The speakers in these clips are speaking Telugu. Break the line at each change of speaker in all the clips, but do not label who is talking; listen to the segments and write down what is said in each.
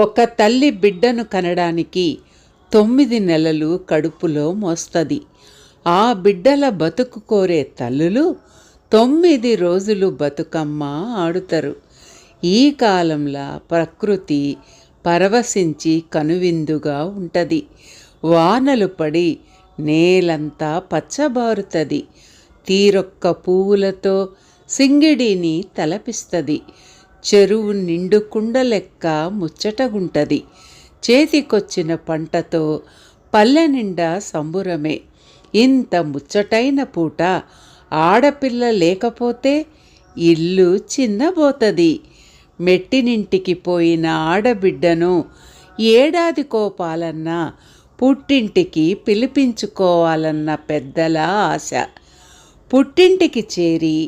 ఒక తల్లి బిడ్డను కనడానికి తొమ్మిది నెలలు కడుపులో మోస్తుంది. ఆ బిడ్డల బతుకు కోరే తల్లులు తొమ్మిది రోజులు బతుకమ్మ ఆడుతారు. ఈ కాలంలో ప్రకృతి పరవశించి కనువిందుగా ఉంటుంది. వానలు పడి నేలంతా పచ్చబారుతుంది. తీరొక్క పువ్వులతో సింగిడిని తలపిస్తుంది. చెరువు నిండుకుండ లెక్క ముచ్చటగుంటది. చేతికొచ్చిన పంటతో పల్లె నిండా సంబురమే. ఇంత ముచ్చటైన పూట ఆడపిల్ల లేకపోతే ఇల్లు చిన్నబోతది. మెట్టినింటికి పోయిన ఆడబిడ్డను ఏడాది కోపాలన్నా పుట్టింటికి పిలిపించుకోవాలన్న పెద్దల ఆశ. పుట్టింటికి చేరి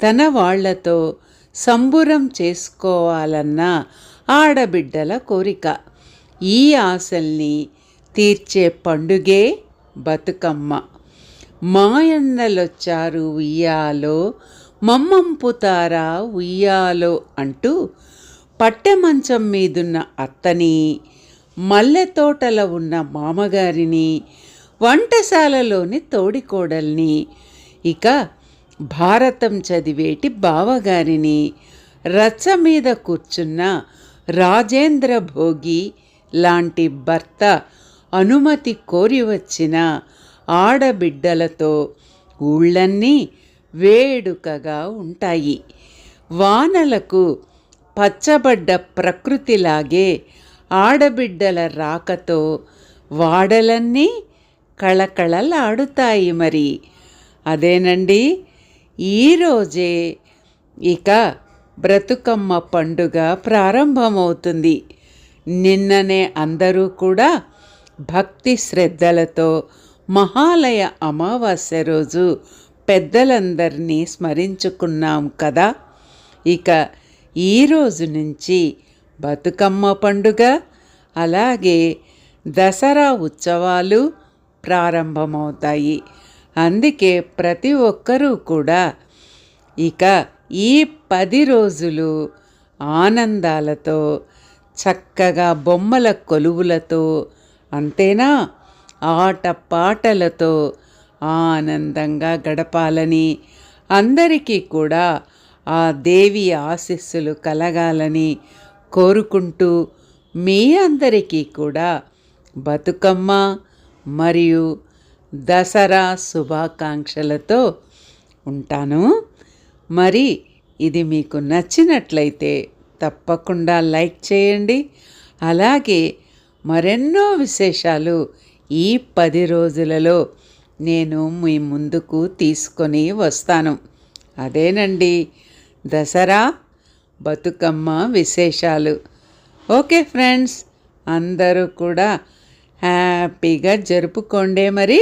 తన వాళ్ళతో సంబురం చేసుకోవాలన్న ఆడబిడ్డల కోరిక. ఈ ఆశల్ని తీర్చే పండుగే బతుకమ్మ. మాయన్నలొచ్చారు ఉయ్యాలో మమ్మంపుతారా ఉయ్యాలో అంటూ పట్టెమంచం మీదున్న అత్తని మల్లె తోటలో ఉన్న మామగారిని వంటశాలలోని తోడికోడల్ని ఇక భారతం చదివేటి బావగారిని రచ్చ మీద కూర్చున్న రాజేంద్ర భోగి లాంటి భర్త అనుమతి కోరి వచ్చిన ఆడబిడ్డలతో ఊళ్ళన్నీ వేడుకగా ఉంటాయి. వానలకు పచ్చబడ్డ ప్రకృతిలాగే ఆడబిడ్డల రాకతో వాడలన్నీ కళకళలాడుతాయి మరి. అదేనండి? ఈరోజే ఇక బ్రతుకమ్మ పండుగ ప్రారంభమవుతుంది. నిన్ననే అందరూ కూడా భక్తి శ్రద్ధలతో మహాలయ అమావాస్య రోజు పెద్దలందరినీ స్మరించుకున్నాం కదా. ఇక ఈరోజు నుంచి బతుకమ్మ పండుగ అలాగే దసరా ఉత్సవాలు ప్రారంభమవుతాయి. అందుకే ప్రతి ఒక్కరూ కూడా ఇక ఈ పది రోజులు ఆనందాలతో చక్కగా బొమ్మల కొలువులతో అంతేనా? ఆట పాటలతో ఆనందంగా గడపాలని అందరికీ కూడా ఆ దేవి ఆశీస్సులు కలగాలని కోరుకుంటూ మీ అందరికీ కూడా బతుకమ్మ మరియు దసరా శుభాకాంక్షలతో ఉంటాను. మరి ఇది మీకు నచ్చినట్లయితే తప్పకుండా లైక్ చేయండి. అలాగే మరెన్నో విశేషాలు ఈ పది రోజులలో నేను మీ ముందుకు తీసుకొని వస్తాను. అదేనండి దసరా బతుకమ్మ విశేషాలు. ఓకే ఫ్రెండ్స్ అందరూ కూడా హ్యాపీగా జరుపుకోండే మరి.